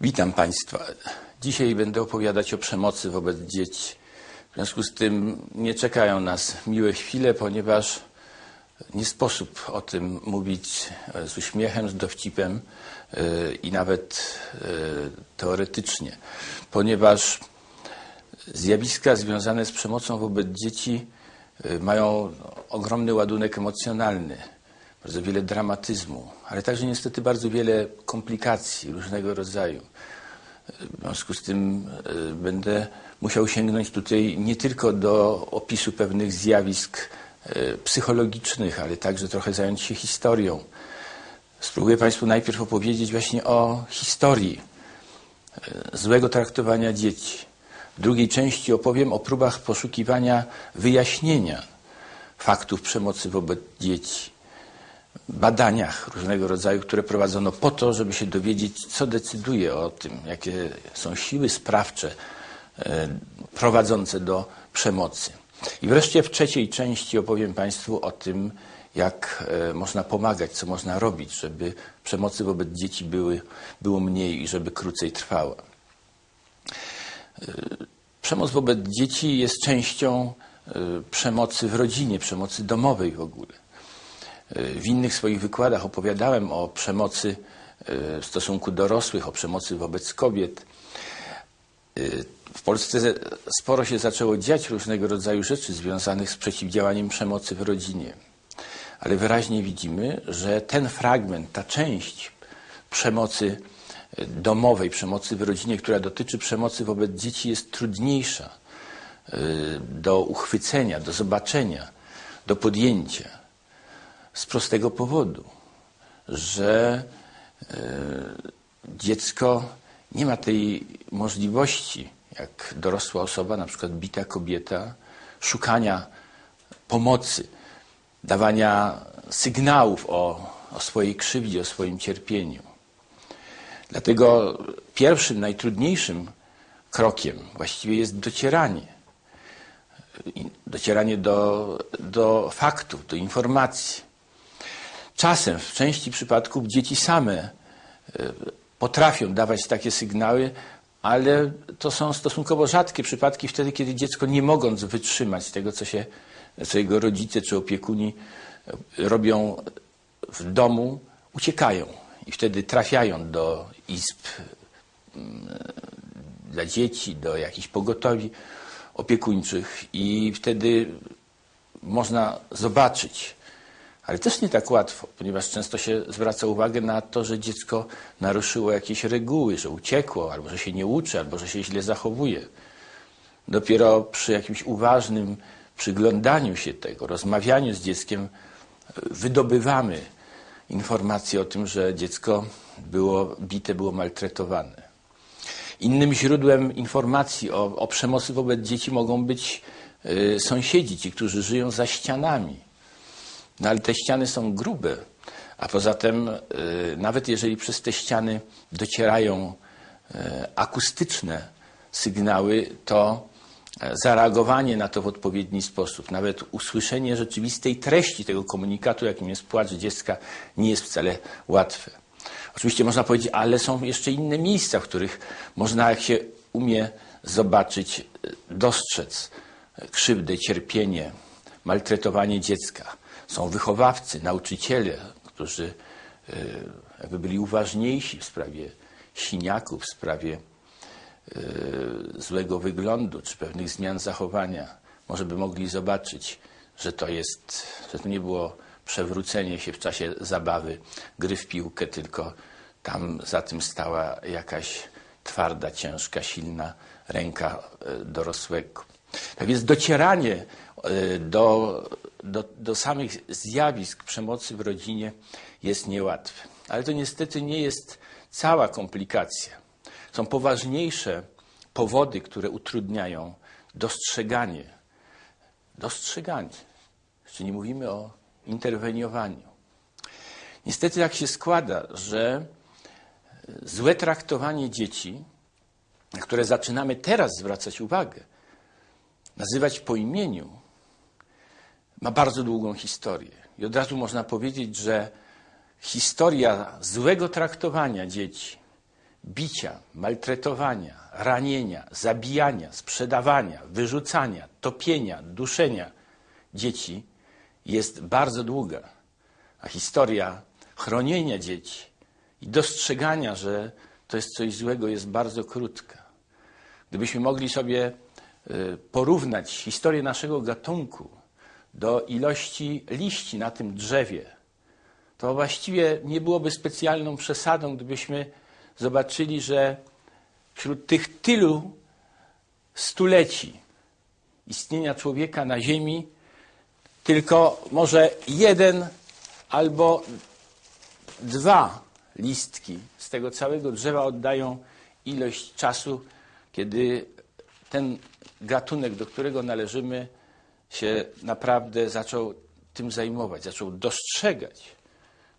Witam Państwa. Dzisiaj będę opowiadać o przemocy wobec dzieci. W związku z tym nie czekają nas miłe chwile, ponieważ nie sposób o tym mówić z uśmiechem, z dowcipem yy, i nawet yy, teoretycznie, ponieważ zjawiska związane z przemocą wobec dzieci mają ogromny ładunek emocjonalny, bardzo wiele dramatyzmu, ale także niestety bardzo wiele komplikacji różnego rodzaju. W związku z tym będę musiał sięgnąć tutaj nie tylko do opisu pewnych zjawisk psychologicznych, ale także trochę zająć się historią. Spróbuję Państwu najpierw opowiedzieć właśnie o historii złego traktowania dzieci. W drugiej części opowiem o próbach poszukiwania wyjaśnienia faktów przemocy wobec dzieci. Badaniach różnego rodzaju, które prowadzono po to, żeby się dowiedzieć, co decyduje o tym, jakie są siły sprawcze prowadzące do przemocy. I wreszcie w trzeciej części opowiem Państwu o tym, jak można pomagać, co można robić, żeby przemocy wobec dzieci były, było mniej i żeby krócej trwała. Przemoc wobec dzieci jest częścią przemocy w rodzinie, przemocy domowej w ogóle. W innych swoich wykładach opowiadałem o przemocy w stosunku dorosłych, o przemocy wobec kobiet. W Polsce sporo się zaczęło dziać różnego rodzaju rzeczy związanych z przeciwdziałaniem przemocy w rodzinie. Ale wyraźnie widzimy, że ten fragment, ta część przemocy domowej, przemocy w rodzinie, która dotyczy przemocy wobec dzieci, jest trudniejsza do uchwycenia, do zobaczenia, do podjęcia. Z prostego powodu, że dziecko nie ma tej możliwości, jak dorosła osoba, na przykład bita kobieta, szukania pomocy, dawania sygnałów o, o swojej krzywdzie, o swoim cierpieniu. Dlatego pierwszym, najtrudniejszym krokiem właściwie jest docieranie. Docieranie do, do faktów, do informacji. Czasem, w części przypadków, dzieci same potrafią dawać takie sygnały, ale to są stosunkowo rzadkie przypadki wtedy, kiedy dziecko nie mogąc wytrzymać tego, co się, co jego rodzice czy opiekuni robią w domu, uciekają i wtedy trafiają do izb dla dzieci, do jakichś pogotowi opiekuńczych i wtedy można zobaczyć, ale też nie tak łatwo, ponieważ często się zwraca uwagę na to, że dziecko naruszyło jakieś reguły, że uciekło, albo że się nie uczy, albo że się źle zachowuje. Dopiero przy jakimś uważnym przyglądaniu się tego, rozmawianiu z dzieckiem, wydobywamy informacje o tym, że dziecko było bite, było maltretowane. Innym źródłem informacji o, o przemocy wobec dzieci mogą być y, sąsiedzi, ci, którzy żyją za ścianami no ale te ściany są grube, a poza tym, y, nawet jeżeli przez te ściany docierają y, akustyczne sygnały, to e, zareagowanie na to w odpowiedni sposób, nawet usłyszenie rzeczywistej treści tego komunikatu, jakim jest płacz dziecka, nie jest wcale łatwe. Oczywiście można powiedzieć, ale są jeszcze inne miejsca, w których można, jak się umie zobaczyć, y, dostrzec krzywdę, cierpienie, maltretowanie dziecka. Są wychowawcy, nauczyciele, którzy e, jakby byli uważniejsi w sprawie siniaków, w sprawie e, złego wyglądu czy pewnych zmian zachowania. Może by mogli zobaczyć, że to jest, że to nie było przewrócenie się w czasie zabawy, gry w piłkę, tylko tam za tym stała jakaś twarda, ciężka, silna ręka e, dorosłego. Tak więc docieranie do do, do samych zjawisk przemocy w rodzinie jest niełatwe. Ale to niestety nie jest cała komplikacja. Są poważniejsze powody, które utrudniają dostrzeganie. Dostrzeganie. Jeszcze nie mówimy o interweniowaniu. Niestety tak się składa, że złe traktowanie dzieci, na które zaczynamy teraz zwracać uwagę, nazywać po imieniu, ma bardzo długą historię. I od razu można powiedzieć, że historia złego traktowania dzieci bicia, maltretowania, ranienia, zabijania, sprzedawania, wyrzucania, topienia, duszenia dzieci jest bardzo długa, a historia chronienia dzieci i dostrzegania, że to jest coś złego, jest bardzo krótka. Gdybyśmy mogli sobie y, porównać historię naszego gatunku do ilości liści na tym drzewie, to właściwie nie byłoby specjalną przesadą, gdybyśmy zobaczyli, że wśród tych tylu stuleci istnienia człowieka na Ziemi, tylko może jeden albo dwa listki z tego całego drzewa oddają ilość czasu, kiedy ten gatunek, do którego należymy, się naprawdę zaczął tym zajmować, zaczął dostrzegać,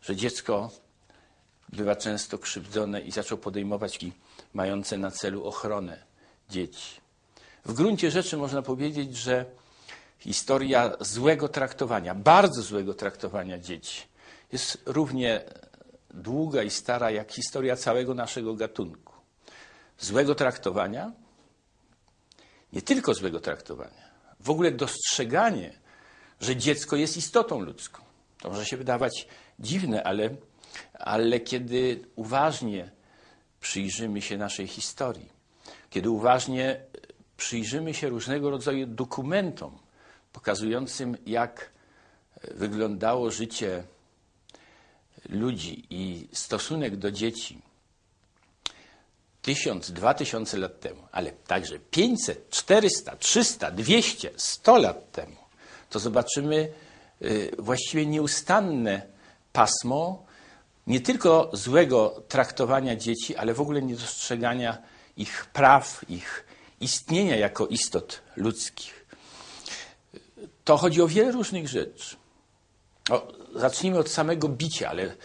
że dziecko bywa często krzywdzone i zaczął podejmować mające na celu ochronę dzieci. W gruncie rzeczy można powiedzieć, że historia złego traktowania, bardzo złego traktowania dzieci jest równie długa i stara jak historia całego naszego gatunku. Złego traktowania, nie tylko złego traktowania, w ogóle dostrzeganie, że dziecko jest istotą ludzką. To może się wydawać dziwne, ale, ale kiedy uważnie przyjrzymy się naszej historii, kiedy uważnie przyjrzymy się różnego rodzaju dokumentom pokazującym, jak wyglądało życie ludzi i stosunek do dzieci tysiąc, dwa tysiące lat temu, ale także 500, 400, 300, 200, 100 lat temu, to zobaczymy y, właściwie nieustanne pasmo nie tylko złego traktowania dzieci, ale w ogóle niedostrzegania ich praw, ich istnienia jako istot ludzkich. To chodzi o wiele różnych rzeczy. O, zacznijmy od samego bicia, ale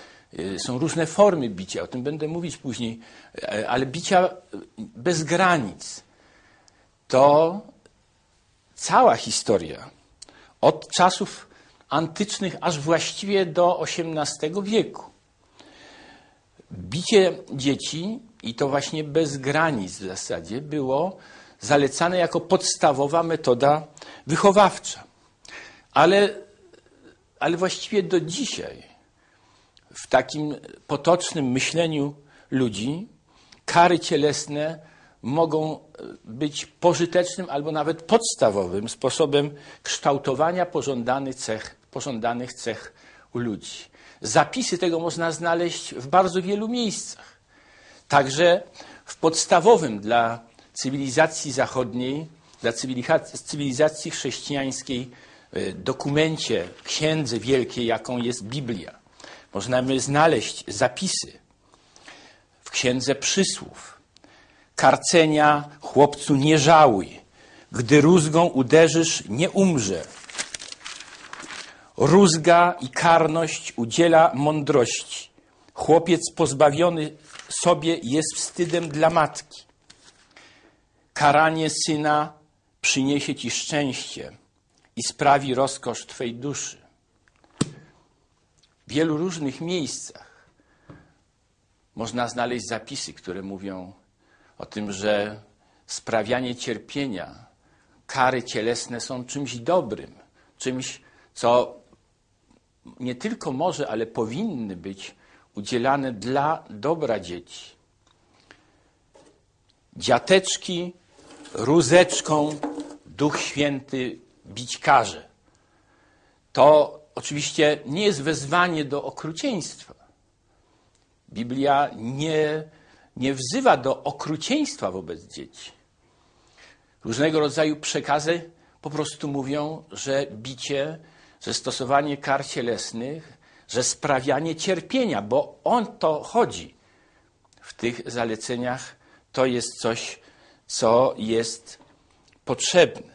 są różne formy bicia, o tym będę mówić później, e, ale bicia bez granic. To cała historia od czasów antycznych aż właściwie do XVIII wieku. Bicie dzieci, i to właśnie bez granic w zasadzie, było zalecane jako podstawowa metoda wychowawcza. Ale ale właściwie do dzisiaj w takim potocznym myśleniu ludzi kary cielesne mogą być pożytecznym albo nawet podstawowym sposobem kształtowania pożądanych cech, pożądanych cech u ludzi. Zapisy tego można znaleźć w bardzo wielu miejscach. Także w podstawowym dla cywilizacji zachodniej, dla cywilizacji chrześcijańskiej E, dokumencie, księdze wielkiej, jaką jest Biblia, możemy znaleźć zapisy w księdze przysłów. Karcenia chłopcu nie żałuj, gdy rózgą uderzysz, nie umrze. Rózga i karność udziela mądrości. Chłopiec pozbawiony sobie jest wstydem dla matki. Karanie syna przyniesie ci szczęście i sprawi rozkosz Twej duszy. W wielu różnych miejscach można znaleźć zapisy, które mówią o tym, że sprawianie cierpienia, kary cielesne są czymś dobrym, czymś, co nie tylko może, ale powinny być udzielane dla dobra dzieci. Dziateczki rózeczką Duch Święty bić karze. To oczywiście nie jest wezwanie do okrucieństwa. Biblia nie, nie wzywa do okrucieństwa wobec dzieci. Różnego rodzaju przekazy po prostu mówią, że bicie, że stosowanie kar cielesnych, że sprawianie cierpienia, bo on to chodzi w tych zaleceniach, to jest coś, co jest potrzebne.